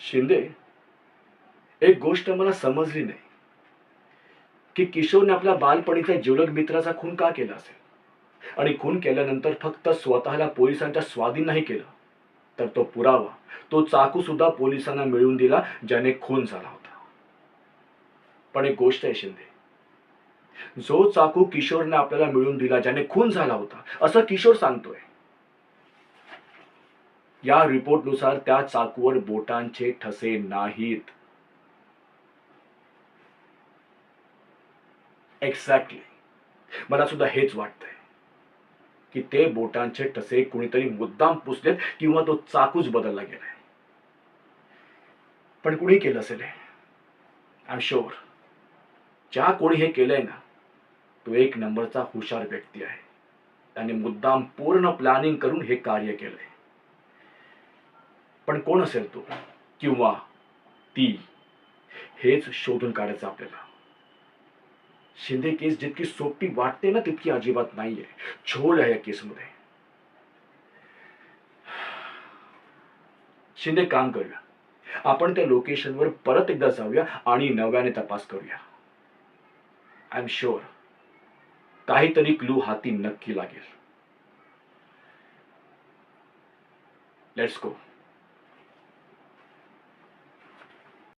शिंदे एक गोष्ट मला समजली नाही की किशोरने आपल्या बालपणीच्या जीवलग मित्राचा खून का केला असेल? आणि खून केल्यानंतर फक्त स्वतःला पोलिसांच्या स्वाधीन नाही केलं तर तो पुरावा तो चाकू सुद्धा पोलिसांना मिळवून दिला ज्याने खून झाला होता. पण एक गोष्ट आहे शिंदे जो चाकू किशोरने आपल्याला मिळवून दिला ज्याने खून झाला होता असं किशोर सांगतोय. या रिपोर्टनुसार त्या चाकूवर बोटांचे ठसे नाहीत. एक्झॅक्टली मला सुद्धा हेच वाटतंय की ते बोटांचे ठसे कुणीतरी मुद्दाम पुसलेत किंवा तो चाकूच बदलला गेलाय. पण कुणी केलं असेल आय एम शुअर ज्या कोणी हे केलंय ना तो एक नंबरचा हुशार व्यक्ती आहे. त्याने मुद्दाम पूर्ण प्लॅनिंग करून हे कार्य केलंय. पण कोण असेल तो? किंवा ती? हेच शोधून काढायचं आपल्याला. शिंदे केस जितकी सोपी वाटते ना तितकी अजिबात नाहीये. झोल आहे या केसमध्ये. शिंदे काम करूया आपण त्या लोकेशनवर परत एकदा जाऊया आणि नव्याने तपास करूया. आय एम शुअर काहीतरी क्लू हाती नक्की लागेल. Let's go